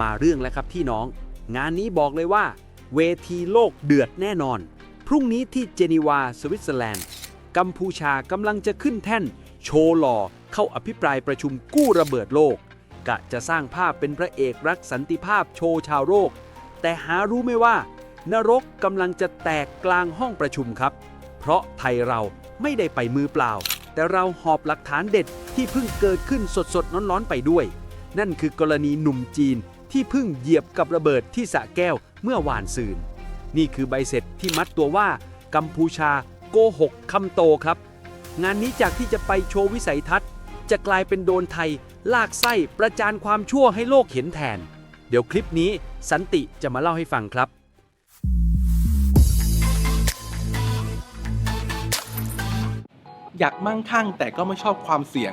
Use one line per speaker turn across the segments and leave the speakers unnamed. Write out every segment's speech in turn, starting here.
มาเรื่องแล้วครับพี่น้อง งานนี้บอกเลยว่า เวทีโลกเดือดแน่นอน พรุ่งนี้ที่เจนีวาสวิตเซอร์แลนด์ กัมพูชากำลังจะขึ้นแท่น โชว์หล่อเข้าอภิปรายประชุมกู้ระเบิดโลก กะจะสร้างภาพเป็นพระเอกรักสันติภาพโชว์ชาวโลกแต่หารู้ไหมว่า นรกกำลังจะแตกกลางห้องประชุมครับ เพราะไทยเราไม่ได้ไปมือเปล่า แต่เราหอบหลักฐานเด็ดที่เพิ่งเกิดขึ้นสดๆร้อนๆไปด้วย นั่นคือกรณีหนุ่มจีน ที่เพิ่งเหยียบกับระเบิดที่สะแก้วเมื่อวานซืน นี่คือใบเสร็จที่มัดตัวว่า กัมพูชาโกหกคำโตครับ งานนี้จากที่จะไปโชว์วิสัยทัศน์ จะกลายเป็นโดนไทย ลากไส้ประจานความชั่วให้โลกเห็นแทน เดี๋ยวคลิปนี้สันติจะมาเล่าให้ฟังครับ
อยากมั่งคั่งแต่ก็ไม่ชอบความเสี่ยง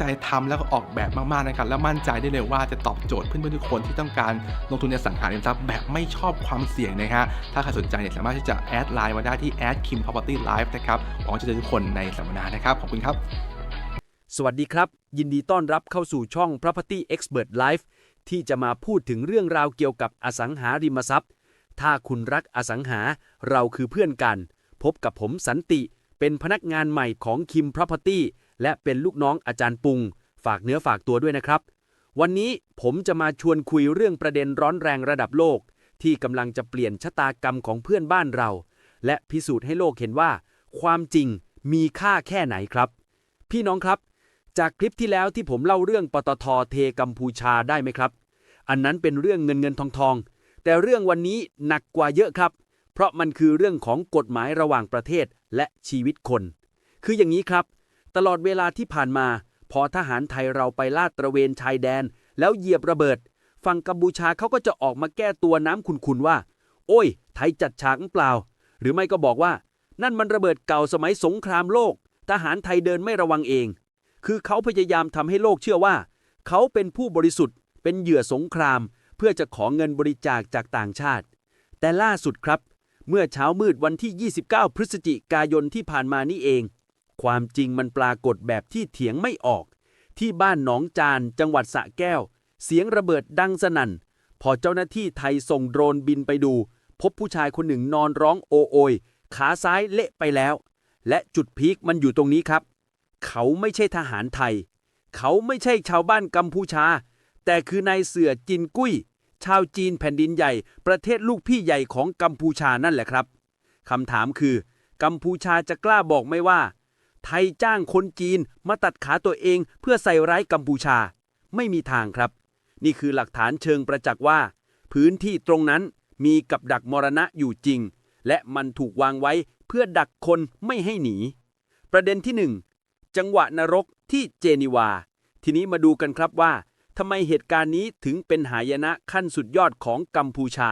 ใจทำแล้วก็ออกแบบมากๆนะครับแล้วมั่นใจได้เลยว่าจะตอบโจทย์เพื่อนๆทุกคนที่ต้องการลงทุนในสังหาริมทรัพย์แบบไม่ชอบความเสี่ยงนะฮะถ้าใครสนใจเนี่ยสามารถที่จะแอดไลน์มาได้ที่ a d kim property live นะครับหวังจะเจอทุกคนในสัมมนานะครับขอบคุณครับ
สวัสดีครับ ยินดีต้อนรับเข้าสู่ช่อง Property Expert Life ที่จะมาพูดถึงเรื่องราวเกี่ยวกับอสังหาริมทรัพย์ ถ้าคุณรักอสังหาเราคือเพื่อนกัน พบกับผมสันติ เป็นพนักงานใหม่ของ Kim Property และเป็นลูกน้องอาจารย์ปุง ฝากเนื้อฝากตัวด้วยนะครับ วันนี้ผมจะมาชวนคุยเรื่องประเด็นร้อนแรงระดับโลก ที่กำลังจะเปลี่ยนชะตากรรมของเพื่อนบ้านเรา และพิสูจน์ให้โลกเห็นว่า ความจริงมีค่าแค่ไหนครับ พี่น้องครับ จากคลิปที่แล้วที่ผมเล่าเรื่องปตทเทกัมพูชาได้ไหมครับ อันนั้นเป็นเรื่องเงินเงินทองทอง แต่เรื่องวันนี้หนักกว่าเยอะครับ เพราะมันคือเรื่องของกฎหมายระหว่างประเทศและชีวิตคน คืออย่างนี้ครับ ตลอดเวลาที่ผ่านมา พอทหารไทยเราไปลาดตระเวนชายแดน แล้วเหยียบระเบิด ฝั่งกัมพูชาเขาก็จะออกมาแก้ตัวน้ำขุนๆว่า โอ้ย ไทยจัดฉากเปล่า หรือไม่ก็บอกว่า นั่นมันระเบิดเก่าสมัยสงครามโลก ทหารไทยเดินไม่ระวังเอง คือเขาพยายามทำให้โลกเชื่อว่า เขาเป็นผู้บริสุทธิ์ เป็นเหยื่อสงคราม เพื่อจะขอเงินบริจาคจากต่างชาติ แต่ล่าสุดครับ เมื่อเช้ามืดวันที่ 29 พฤศจิกายนที่ผ่านมานี่เอง ความจริงมันปรากฏแบบที่เถียงไม่ออก ที่บ้านหนองจาน จังหวัดสระแก้ว เสียงระเบิดดังสนั่น พอเจ้าหน้าที่ไทยส่งโดรนบินไปดู พบผู้ชายคนหนึ่งนอนร้องโอโอยขาซ้ายเละไปแล้ว และจุดพีคมันอยู่ตรงนี้ครับ เขาไม่ใช่ทหารไทย เขาไม่ใช่ชาวบ้านกัมพูชา แต่คือนายเสือจินกุ้ย ชาวจีนแผ่นดินใหญ่ ประเทศลูกพี่ใหญ่ของกัมพูชานั่นแหละครับคำถามคือ กัมพูชาจะกล้าบอกไหมว่า ไทยจ้างคนจีนมาตัดขาตัวเองเพื่อใส่ร้ายกัมพูชา ไม่มีทางครับ นี่คือหลักฐานเชิงประจักษ์ว่า พื้นที่ตรงนั้นมีกับดักมรณะอยู่จริง และมันถูกวางไว้เพื่อดักคนไม่ให้หนี ประเด็นที่หนึ่งจังหวะนรกที่เจนีวา ทีนี้มาดูกันครับว่าทำไมเหตุการณ์นี้ถึงเป็นหายนะขั้นสุดยอดของกัมพูชา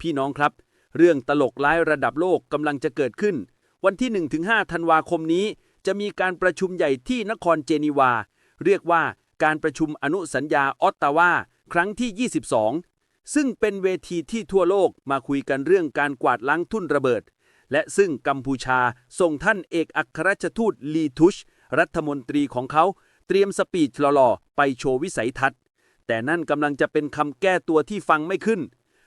พี่น้องครับ เรื่องตลกร้ายระดับโลกกำลังจะเกิดขึ้น วันที่ 1-5ธันวาคมนี้ จะมีการประชุมใหญ่ที่นครเจนีวา เรียกว่าการประชุมอนุสัญญาออตตาวาครั้งที่ 22 ซึ่งเป็นเวทีที่ทั่วโลกมาคุยกันเรื่องการกวาดล้างทุ่นระเบิด และซึ่งกัมพูชาส่งท่านเอกอัครราชทูตลีทุช รัฐมนตรีของเขาเตรียมสปีดหล่อๆไปโชว์วิสัยทัศน์ แต่นั่นกำลังจะเป็นคำแก้ตัวที่ฟังไม่ขึ้น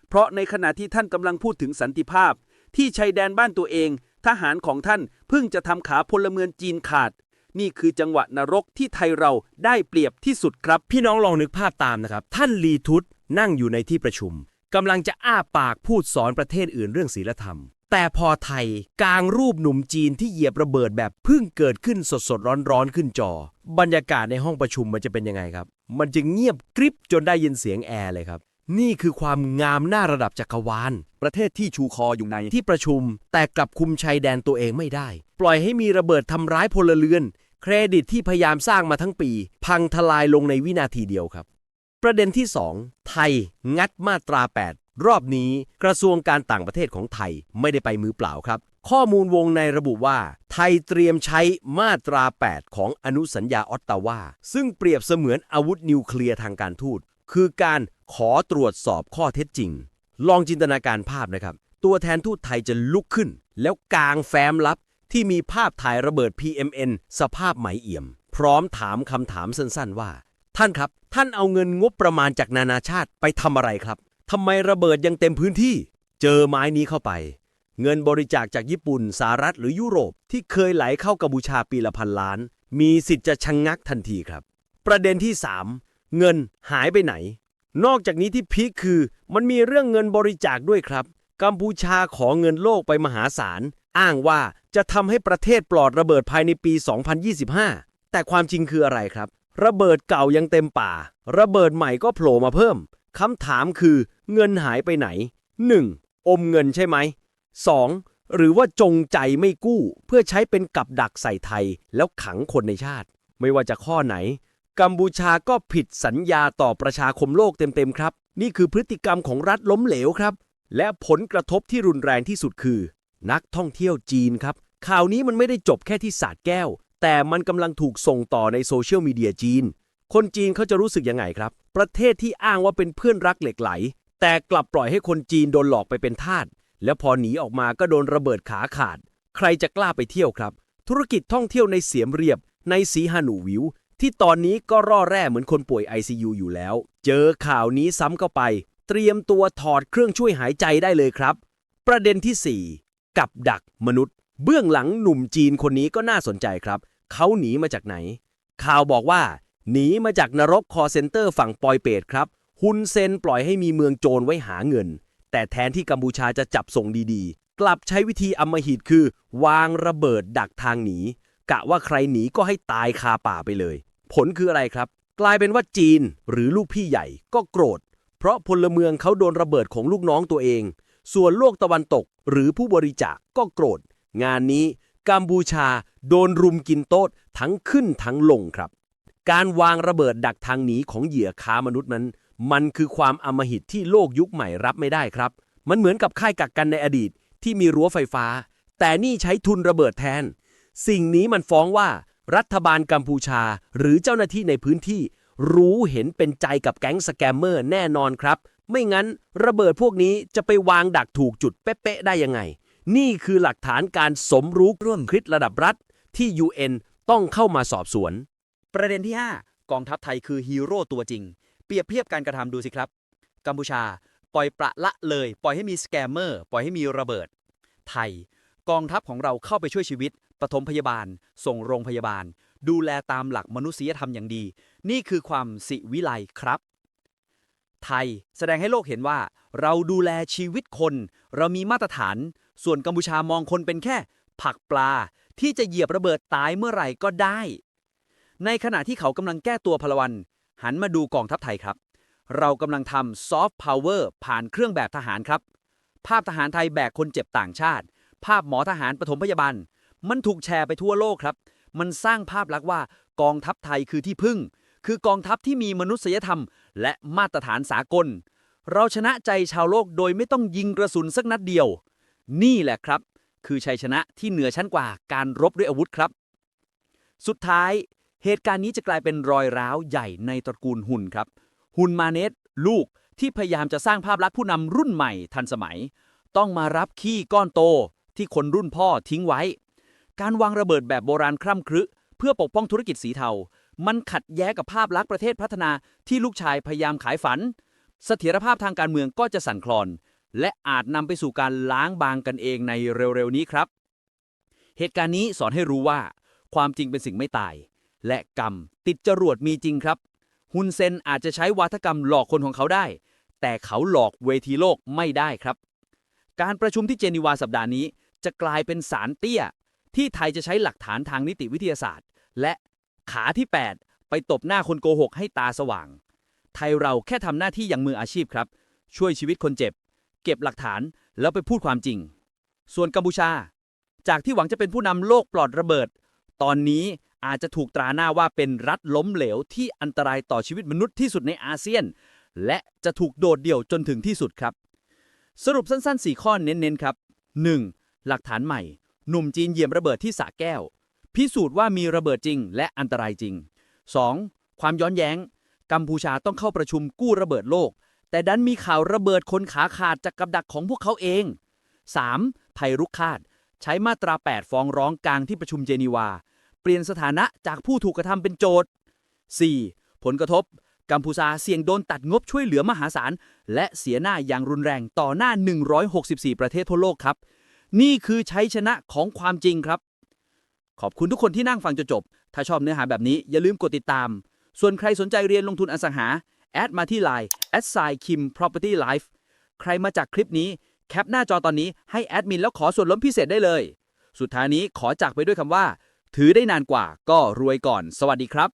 เพราะในขณะที่ท่านกำลังพูดถึงสันติภาพ ที่ชายแดนบ้านตัวเอง ทหารของท่านเพิ่งจะทำขาพลเมืองจีนขาด นี่คือจังหวะนรกที่ไทยเราได้เปรียบที่สุดครับ
พี่น้องลองนึกภาพตามนะครับ ท่านลีทุตนั่งอยู่ในที่ประชุมกำลังจะอ้าปากพูดสอนประเทศอื่นเรื่องศีลธรรม แต่พอไทยกลางรูปหนุ่มจีนที่เหยียบระเบิดแบบเพิ่งเกิดขึ้นสดๆร้อนๆขึ้นจอ บรรยากาศในห้องประชุมมันจะเป็นยังไงครับ มันจะเงียบกริบจนได้ยินเสียงแอร์เลยครับ นี่คือความงามหน้าระดับจักรวาล
ประเทศที่ชูคออยู่ใน
ที่ประชุม แต่กลับคุมชายแดนตัวเองไม่ได้ ปล่อยให้มีระเบิดทำร้ายพลเรือน เครดิตที่พยายามสร้างมาทั้งปี พังทลายลงในวินาทีเดียวครับ ประเด็นที่ 2 ไทย งัดมาตรา 8 รอบนี้กระทรวงการต่างประเทศของไทยไม่ได้ไปมือเปล่าครับ ข้อมูลวงในระบุว่า ไทยเตรียมใช้มาตรา 8 ของอนุสัญญาออตตาวาซึ่งเปรียบเสมือนอาวุธนิวเคลียร์ทางการทูต คือการขอตรวจสอบข้อเท็จจริง ลองจินตนาการภาพนะครับ ตัวแทนทูตไทยจะลุกขึ้น แล้วกางแฟ้มลับ ที่มีภาพถ่ายระเบิด PMN สภาพไหมเอี่ยม พร้อมถามคำถามสั้นๆว่า ท่านครับ ท่านเอาเงินงบประมาณจากนานาชาติไปทำอะไรครับทำไมระเบิดยังเต็มพื้นที่ เจอไม้นี้เข้าไป เงินบริจาคจากญี่ปุ่นสหรัฐหรือยุโรปที่เคยไหลเข้ากัมพูชาปีละพันล้าน มีสิทธิ์จะชะงงักทันทีครับ ประเด็นที่ 3 เงินหายไปไหน นอกจากนี้ที่พีคคือ มันมีเรื่องเงินบริจาคด้วยครับ กัมพูชาขอเงินโลกไปมหาศาล อ้างว่าจะทำให้ประเทศปลอดระเบิดภายในปี 2025 แต่ความจริงคืออะไรครับ ระเบิดเก่ายังเต็มป่า ระเบิดใหม่ก็โผล่มาเพิ่มคำถามคือเงินหายไปไหน 1. อมเงินใช่ไหม 2. หรือว่าจงใจไม่กู้ เพื่อใช้เป็นกับดักใส่ไทย แล้วขังคนในชาติ ไม่ว่าจะข้อไหน กัมพูชาก็ผิดสัญญาต่อประชาคมโลกเต็มๆครับ นี่คือพฤติกรรมของรัฐล้มเหลวครับ และผลกระทบที่รุนแรงที่สุดคือ นักท่องเที่ยวจีนครับ ข่าวนี้มันไม่ได้จบแค่ที่สาดแก้ว แต่มันกำลังถูกส่งต่อในโซเชียลมีเดียจีน คนจีนเขาจะรู้สึกยังไงครับ ประเทศที่อ้างว่าเป็นเพื่อนรักเหล็กไหล แต่กลับปล่อยให้คนจีนโดนหลอกไปเป็นทาสแล้วพอหนีออกมาก็โดนระเบิดขาขาด ใครจะกล้าไปเที่ยวครับ ธุรกิจท่องเที่ยวในเสียมเรียบ ในสีฮานูวิว ที่ตอนนี้ก็ร่อแร่เหมือนคนป่วย ICU อยู่แล้ว เจอข่าวนี้ซ้ำเข้าไป เตรียมตัวถอดเครื่องช่วยหายใจได้เลยครับ ประเด็นที่ 4 กับดักมนุษย์ เบื้องหลังหนุ่มจีนคนนี้ก็น่าสนใจครับ เขาหนีมาจากไหน ข่าวบอกว่า หนีมาจากนรกคอเซนเตอร์ฝั่งปอยเปตครับฮุนเซนปล่อยให้มีเมืองโจรไว้หาเงิน แต่แทนที่กัมพูชาจะจับส่งดีๆ กลับใช้วิธีอำมหิตคือ วางระเบิดดักทางหนีกะว่าใครหนีก็ให้ตายคาป่าไปเลย ผลคืออะไรครับ กลายเป็นว่าจีนหรือลูกพี่ใหญ่ก็โกรธ เพราะพลเมืองเขาโดนระเบิดของลูกน้องตัวเอง ส่วนโลกตะวันตกหรือผู้บริจาคก็โกรธ งานนี้กัมพูชาโดนรุมกินโต๊ดทั้งขึ้นทั้งลงครับ การวางระเบิดดักทางหนีของเหยื่อค้ามนุษย์นั้น มันคือความอำมหิตที่โลกยุคใหม่รับไม่ได้ครับ มันเหมือนกับค่ายกักกันในอดีตที่มีรั้วไฟฟ้า แต่นี่ใช้ทุนระเบิดแทน สิ่งนี้มันฟ้องว่า รัฐบาลกัมพูชา หรือเจ้าหน้าที่ในพื้นที่ รู้เห็นเป็นใจกับแก๊งสแกมเมอร์แน่นอนครับ ไม่งั้นระเบิดพวกนี้จะไปวางดักถูกจุดเป๊ะๆได้ยังไง นี่คือหลักฐานการสมรู้ร่วมคิดระดับรัฐ ที่ UN ต้องเข้ามาสอบสวน
ประเด็นที่ 5 กองทัพไทยคือฮีโร่ตัวจริง เปรียบเทียบการกระทำดูสิครับ กัมพูชา ปล่อยประละเลย ปล่อยให้มีสแกมเมอร์ ปล่อยให้มีระเบิด ไทย กองทัพของเราเข้าไปช่วยชีวิต ปฐมพยาบาล ส่งโรงพยาบาล ดูแลตามหลักมนุษยธรรมอย่างดี นี่คือความสิวิไลครับ ไทยแสดงให้โลกเห็นว่า เราดูแลชีวิตคน เรามีมาตรฐาน ส่วนกัมพูชามองคนเป็นแค่ ผักปลาที่จะเหยียบระเบิดตายเมื่อไหร่ก็ได้ ในขณะที่เขากำลังแก้ตัวพลวัน หันมาดูกองทัพไทยครับ เรากำลังทำซอฟต์พาวเวอร์ผ่านเครื่องแบบทหารครับ ภาพทหารไทยแบกคนเจ็บต่างชาติ ภาพหมอทหารปฐมพยาบาล มันถูกแชร์ไปทั่วโลกครับ มันสร้างภาพลักษณ์ว่ากองทัพไทยคือที่พึ่ง คือกองทัพที่มีมนุษยธรรม และมาตรฐานสากล เราชนะใจชาวโลกโดยไม่ต้องยิงกระสุนสักนัดเดียว นี่แหละครับ คือชัยชนะที่เหนือชั้นกว่าการรบด้วยอาวุธครับ สุดท้าย เหตุการณ์นี้จะกลายเป็นรอยร้าวใหญ่ในตระกูลหุ่นครับ หุ่นมาเนตลูกที่พยายามจะสร้างภาพลักษณ์ผู้นำรุ่นใหม่ทันสมัย ต้องมารับขี้ก้อนโตที่คนรุ่นพ่อทิ้งไว้ การวางระเบิดแบบโบราณคร่ำครึ เพื่อปกป้องธุรกิจสีเทา มันขัดแย้งกับภาพลักษณ์ประเทศพัฒนาที่ลูกชายพยายามขายฝัน เสถียรภาพทางการเมืองก็จะสั่นคลอน และอาจนำไปสู่การล้างบางกันเองในเร็วๆนี้ครับ เหตุการณ์นี้สอนให้รู้ว่า ความจริงเป็นสิ่งไม่ตาย และกรรมติดจรวดมีจริงครับฮุนเซนอาจจะใช้วาทกรรมหลอกคนของเขาได้ แต่เขาหลอกเวทีโลกไม่ได้ครับ การประชุมที่เจนีวาสัปดาห์นี้จะกลายเป็นสารเตี้ย ที่ไทยจะใช้หลักฐานทางนิติวิทยาศาสตร์ และขาที่ 8 ไปตบหน้าคนโกหกให้ตาสว่าง ไทยเราแค่ทำหน้าที่อย่างมืออาชีพครับ ช่วยชีวิตคนเจ็บ เก็บหลักฐานแล้วไปพูดความจริง ส่วนกัมพูชา จากที่หวังจะเป็นผู้นำโลกปลอดระเบิด ตอนนี้อาจจะถูกตราหน้าว่าเป็นรัฐล้มเหลวที่อันตรายต่อชีวิตมนุษย์ที่สุดในอาเซียน และจะถูกโดดเดี่ยวจนถึงที่สุดครับ สรุปสั้นๆ 4 ข้อเน้นๆ ครับ 1. หลักฐานใหม่ หนุ่มจีนเหยียบระเบิดที่สระแก้ว พิสูจน์ว่ามีระเบิดจริง และอันตรายจริง 2. ความย้อนแย้ง กัมพูชาต้องเข้าประชุมกู้ระเบิดโลก แต่ดันมีข่าวระเบิดคนขาขาดจากกับดักของพวกเขาเอง 3. ภัยรุกคาดใช้มาตรา 8 ฟ้องร้องกลางที่ประชุมเจนีวา เปลี่ยนสถานะจากผู้ถูกกระทำเป็นโจทย์ 4. ผลกระทบ กัมพูชาเสี่ยงโดนตัดงบช่วยเหลือมหาศาล และเสียหน้าอย่างรุนแรงต่อหน้า 164 ประเทศทั่วโลกครับ นี่คือชัยชนะของความจริงครับ ขอบคุณทุกคนที่นั่งฟังจนจบ ถ้าชอบเนื้อหาแบบนี้อย่าลืมกดติดตาม ส่วนใครสนใจเรียนลงทุนอสังหา แอดมาที่ Line s i Kim Property Life ใครมาจากคลิปนี้ แคปหน้าจอตอนนี้ให้แอดมินแล้วขอส่วนลดพิเศษได้เลย สุดท้ายนี้ขอจากไปด้วยคำว่า ถือได้นานกว่าก็รวยก่อน สวัสดีครับ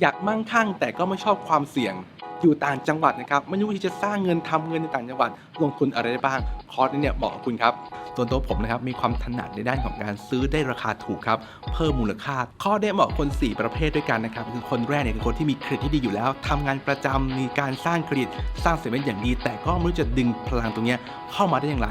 อยากมั่งคั่งแต่ก็ไม่ชอบความเสี่ยง อยู่ต่างจังหวัดนะครับไม่รู้วิธีจะสร้างเงินทำเงินในต่างจังหวัด ลงทุนอะไรได้บ้าง คอร์สนี้เนี่ยเหมาะกับคุณครับส่วนตัวผมนะครับมีความถนัดในด้านของการซื้อได้ราคาถูกครับเพิ่มมูลค่า ข้อได้เหมาะคน 4 ประเภทด้วยกันนะครับคือคนแรกเนี่ยคือคนที่มีเครดิตที่ดีอยู่แล้วทำงานประจำมีการสร้างเครดิตสร้างเสร็จเป็นอย่างดี แต่ก็ไม่รู้จะดึงพลังตรงเนี้ยเข้ามาได้อย่างไร